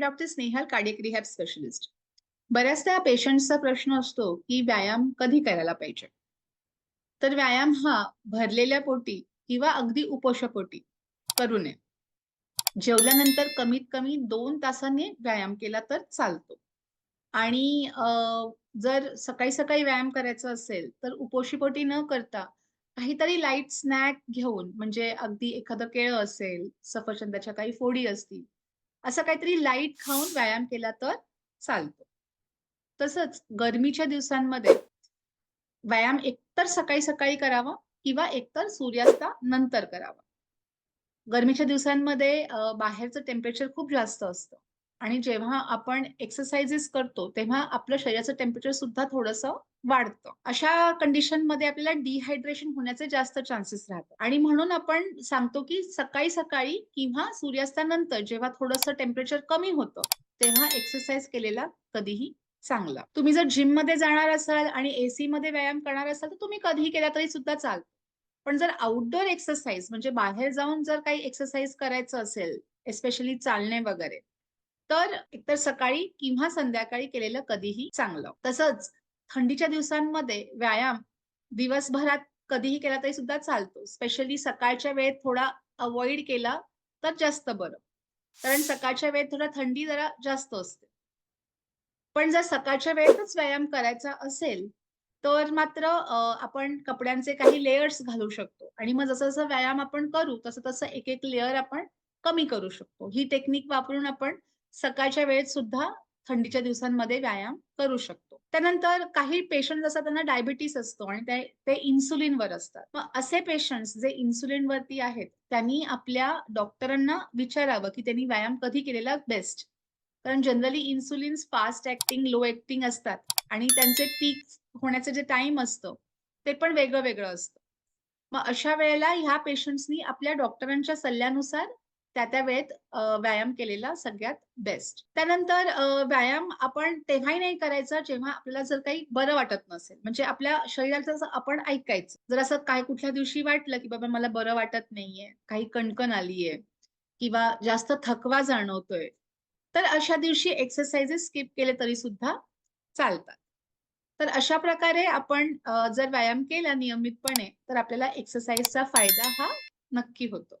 Doctor Snehal cardiac rehab specialist बऱ्याचदा पेशंटचा प्रश्न असतो की व्यायाम कधी करायला पाहिजे? तर व्यायाम हा भरलेल्या पोटी किंवा अगदी उपोषपोटी करू नये. जेवल्यानंतर कमीत कमी दोन तासाने व्यायाम केला तर चालतो. आणि जर सकाळी सकाळी व्यायाम करायचा असेल तर उपोषीपोटी न करता काहीतरी लाइट स्नॅक घेऊन म्हणजे अगदी एखादं केळं असेल सफरचंदाच्या काही फोडी असतील असं काहीतरी लाइट खाऊन व्यायाम केला तर चालतो. तसंच गरमीच्या दिवसांमध्ये व्यायाम एकतर सकाळी सकाळी करावा किंवा एकतर सूर्यास्ता नंतर करावा. गरमीच्या दिवसांमध्ये बाहेरचं टेम्परेचर खूप जास्त असतं. आणि जेव्हा आपण एक्सरसाइजेस करतो तेव्हा आपलं शरीराचं टेम्परेचर सुद्धा थोडंसं वाढतं. अशा कंडिशनमध्ये आपल्याला डिहायड्रेशन होण्याचे जास्त चान्सेस राहतात. आणि म्हणून आपण सांगतो की सकाळी सकाळी किंवा सूर्यास्तानंतर जेव्हा थोडंसं टेम्परेचर कमी होतं तेव्हा एक्सरसाइज केलेला कधीही चांगला. तुम्ही जर जिममध्ये जाणार असाल आणि एसी मध्ये व्यायाम करणार असाल तर तुम्ही कधीही केला तरी सुद्धा चालतो. पण जर आउटडोअर एक्सरसाइज म्हणजे बाहेर जाऊन जर काही एक्सरसाइज करायचं असेल एस्पेशली चालणे वगैरे तर एकतर सकाळी किंवा संध्याकाळी केलेलं कधीही चांगलं. तसंच थंडीच्या दिवसांमध्ये व्यायाम दिवसभरात कधीही केला तरी सुद्धा चालतो. स्पेशली सकाळच्या वेळेत थोडा अवॉइड केला तर जास्त बरं. कारण सकाळच्या वेळेत थोडा थंडी जरा जास्त असते. पण जर सकाळच्या वेळेतच व्यायाम करायचा असेल तर मात्र आपण कपड्यांचे काही लेयर्स घालू शकतो. आणि मग जसं जसं व्यायाम आपण करू तसं तसं एक एक लेअर आपण कमी करू शकतो. ही टेक्निक वापरून आपण सकाळच्या वेळेत सुद्धा थंडीच्या दिवसांमध्ये व्यायाम करू शकतो. त्यानंतर काही पेशंट असतात त्यांना डायबिटीस असतो आणि ते ते इन्सुलिनवर असतात. मग असे पेशंट्स जे इन्सुलिनवरती आहेत त्यांनी आपल्या डॉक्टरांना विचारावं की त्यांनी व्यायाम कधी केलेला बेस्ट कारण जनरली इन्सुलिन फास्ट ऍक्टिंग लो ऍक्टिंग असतात आणि त्यांचे पीक होण्याचं जे टाइम असतं ते पण वेगळं वेगळं असतं. मग अशा वेळेला ह्या पेशंट्सनी आपल्या डॉक्टरांच्या सल्ल्यानुसार त्या त्या वेळेत व्यायाम केलेला सगळ्यात बेस्ट त्यानंतर व्यायाम आपण तेव्हाही नाही करायचा जेव्हा आपल्याला जर काही बरं वाटत नसेल. म्हणजे आपल्या शरीराचं असं आपण ऐकायचं. जर असं काय कुठल्या दिवशी वाटलं की बाबा मला बरं वाटत नाहीये काही कणकण आलीये किंवा जास्त थकवा जाणवतोय तर अशा दिवशी एक्सरसाइजेस स्किप केले तरी सुद्धा चालतात. तर अशा प्रकारे आपण जर व्यायाम केला नियमितपणे तर आपल्याला एक्सरसाइजचा फायदा हा नक्की होतो.